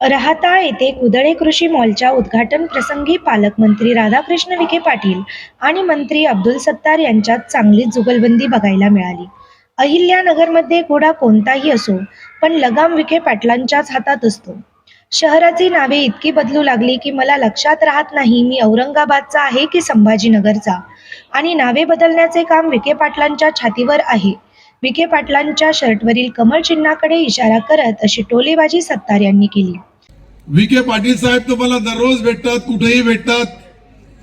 राहाता येथे कुदळे कृषी मॉलच्या उद्घाटन प्रसंगी पालकमंत्री राधाकृष्ण विखे पाटील आणि मंत्री अब्दुल सत्तार यांच्यात चांगलीच जुगलबंदी बघायला मिळाली. अहिल्यानगरमध्ये घोडा कोणताही असो पण लगाम विखे पाटलांच्याच हातात असतो. शहराची नावे इतकी बदलू लागली की मला लक्षात राहत नाही मी औरंगाबादचा आहे की संभाजीनगरचा. आणि नावे बदलण्याचे काम विखे पाटलांच्या छातीवर आहे. विखे पाटलांच्या शर्टवरील कमळ चिन्हाकडे इशारा करत अशी टोलेबाजी सत्तार यांनी केली. विखे पाटील साहेब तुम्हाला दररोज भेटतात कुठेही भेटतात.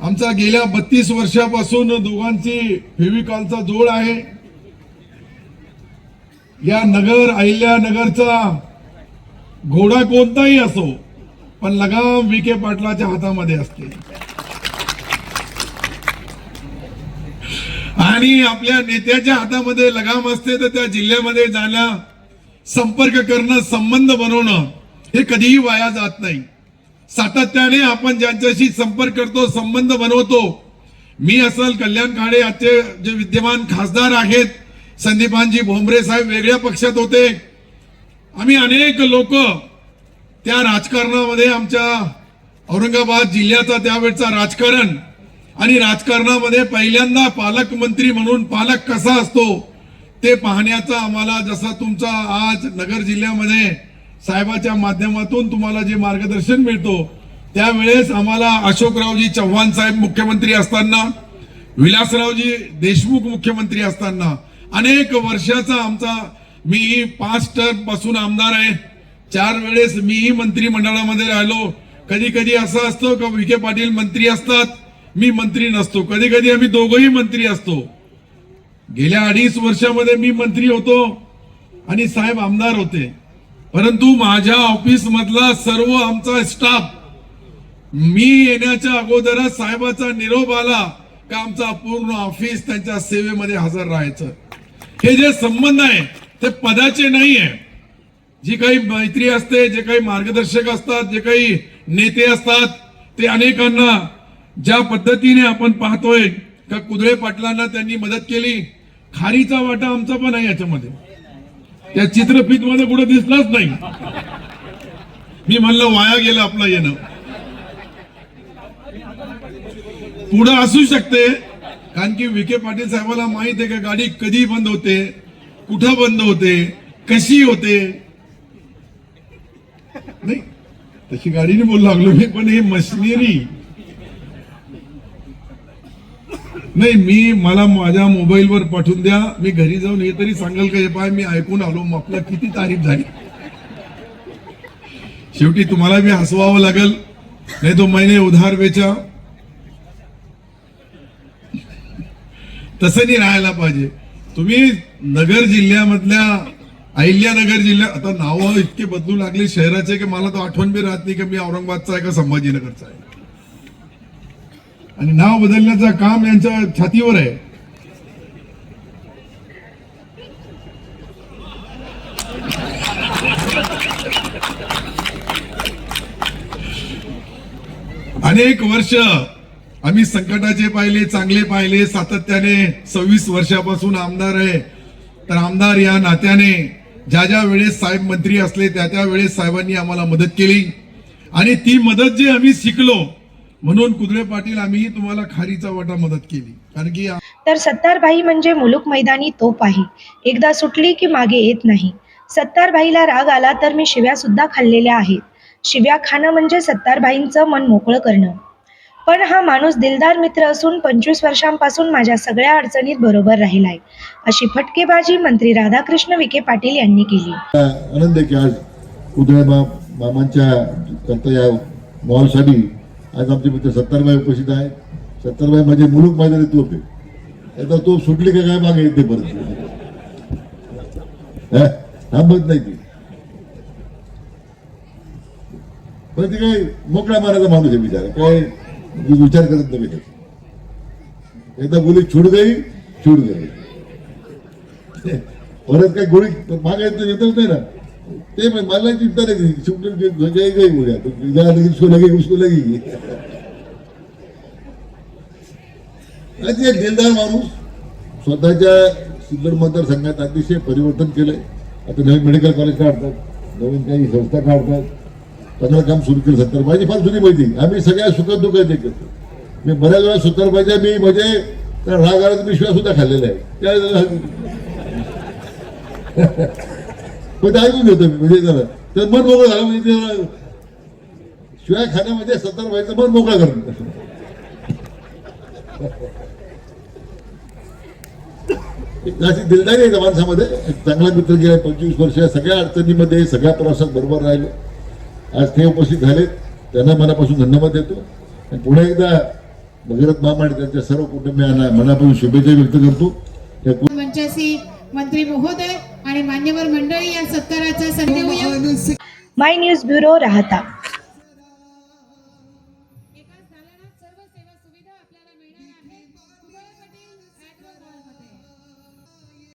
आमचा गेल्या बत्तीस वर्षापासून दोघांची फेविकॉलचा जोड आहे. या नगर अहिल्या नगरचा घोडा कोणताही असो पण लगाम विखे पाटलाच्या हातामध्ये असते. आणि आपल्या नेत्याच्या हातामध्ये लगाम असते तर त्या जिल्ह्यामध्ये जाण्या संपर्क करणं संबंध बनवणं हे कधीही वाया जात नाही. सातत्याने आपण ज्यांच्याशी संपर्क करतो संबंध बनवतो मी असल कल्याण खाडे आजचे जे विद्यमान खासदार आहेत संदीपानजी भोंबरे साहेब वेगळ्या पक्षात होते. आम्ही अनेक लोक त्या राजकारणामध्ये आमच्या औरंगाबाद जिल्ह्याचा त्यावेळचा राजकारण आणि राजकारणामध्ये पहिल्यांदा पालकमंत्री म्हणून पालक कसा असतो ते पाहण्याचा आम्हाला जसा तुमचा आज नगर जिल्ह्यामध्ये साहेबाच्या माध्यमातून तुम्हाला जे मार्गदर्शन मिळतो त्यावेळेस आम्हाला अशोकरावजी चव्हाण साहेब मुख्यमंत्री असताना विलासरावजी देशमुख मुख्यमंत्री असताना अनेक वर्षाचा आमचा मी पाच टर्मपासून आमदार आहे. चार वेळेस मीही मंत्रिमंडळामध्ये राहिलो. कधी कधी असं असतं का विखे पाटील मंत्री असतात मी मंत्री नसतो. कधी कधी आम्ही दोघंही मंत्री असतो. गेल्या अडीच वर्षामध्ये मी मंत्री होतो आणि साहेब आमदार होते. परंतु माझ्या ऑफिस मधला सर्व आमचा स्टाफ मी येण्याच्या अगोदरच साहेबाचा निरोप आला का आमचा पूर्ण ऑफिस त्यांच्या सेवेमध्ये हजर राहायचं. हे जे संबंध आहे ते पदाचे नाही आहे. जी काही मैत्री असते जे काही मार्गदर्शक असतात जे काही नेते असतात ते अनेकांना ज्या पद्धतीने आपण पाहतोय का कुदळे पाटलांना त्यांनी मदत केली खारीचा वाटा आमचा पण आहे याच्यामध्ये. त्या चित्रफित मध्ये कुठं दिसलाच नाही. मी म्हणलं वाया गेलं आपलं येणं. पुढं असू शकते कारण की विखे पाटील साहेबाला माहीत आहे का गाडी कधी बंद होते कुठं बंद होते कशी होते? नाही तशी गाडीने बोलू लागलो मी पण हे मशिनरी नाही मी मला माझ्या मोबाईलवर पाठवून द्या. मी घरी जाऊन हे तरी सांगाल का हे पाय मी ऐकून आलो मग आपला किती तारीफ झाली? शेवटी तुम्हाला मी हसवावं लागेल. नाही तो महिने उधार वेचा. तसं नाही राहायला पाहिजे. तुम्ही नगर जिल्ह्यामधल्या अहिल्यानगर जिल्ह्यात आता नावं इतके बदलू लागले शहराचे की मला तो आठवण बी राहत नाही की मी औरंगाबादचा आहे का संभाजीनगरचा आहे. आणि नाव बदलण्याचं काम यांच्या छातीवर आहे. अनेक वर्ष आम्ही संकटाचे पाहिले चांगले पाहिले सातत्याने सव्वीस वर्षापासून आमदार आहे. तर आमदार या नात्याने ज्या ज्या वेळेस साहेब मंत्री असले त्या त्या वेळेस साहेबांनी आम्हाला मदत केली. आणि ती मदत जी आम्ही शिकलो म्हणून कुदळे पाटील आम्ही तुम्हाला खारीचा वाटा मदत केली. कारण की तर सत्तारबाई म्हणजे मुलूक मैदानी तोप आहे. एकदा सुटली की मागे येत नाही. सत्तारबाईला राग आला तर मी शिव्या सुद्धा खाल्लेल्या आहेत. शिव्या खाणं म्हणजे सत्तारबाईंचं मन मोकळं करणं. पण हा माणूस दिलदार मित्र असून पंचवीस वर्षांपासून माझ्या सगळ्या अडचणीत बरोबर राहिलाय अशी फटकेबाजी मंत्री राधाकृष्ण विखे पाटील यांनी केली. आनंद आहे की आज उदय मामांच्या करता या मॉलसाठी आज आमचे मित्र सत्तारबाई उपस्थित आहे. सत्तारबाई म्हणजे मुलूक मैदानी तोप आहे आता तो सुटली का काय मागे येते परत. थांबत नाही ती. पण ते काही मोकळ्या मारायचा माणूस आहे विचार काय विचार करत नाही त्याचा. एकदा बोली छूट गई छूट गई. परत काय गोळी मागायचं येतच नाही ना. ते पण मला चिंता नाही शेवटी गई गई बोलूया उसको लगे उसको लगी आणि दिलदार माणूस स्वतःच्या सिल्लोड मतदारसंघात अतिशय परिवर्तन केलंय. आता नवीन मेडिकल कॉलेज काढतात नवीन काही संस्था काढतात. चांगलं काम सुरू केलं. सत्तरबाईची फार जुनी माहिती आम्ही सगळ्या सुखात दुःखात ते करतो. मी बऱ्याच वेळा सत्तरबाईच्या मी म्हणजे त्या रागाळाचा विश्वास सुद्धा खाल्लेला आहे. त्या पण ते ऐकून घेतो मी म्हणजे जरा तर मन मोकळं झालं म्हणजे जरा शिवाय खाण्यामध्ये सत्तरबाईचं मन मोकळा करणं अशी दिलदारी आहे माणसामध्ये. एक चांगला मित्र गेला पंचवीस वर्ष सगळ्या अडचणीमध्ये सगळ्या प्रवासात बरोबर राहिलो. आज ते उपस्थित झाले त्यांना मनापासून धन्यवाद देतो. आणि पुन्हा एकदा भगीरथ मामा आणि त्यांच्या सर्व कुटुंबियांना मनापासून शुभेच्छा व्यक्त करतो. या मंचाशी मंत्री महोदय आणि मान्यवर मंडळी या सत्काराचा संदेश माय न्यूज ब्युरो राहता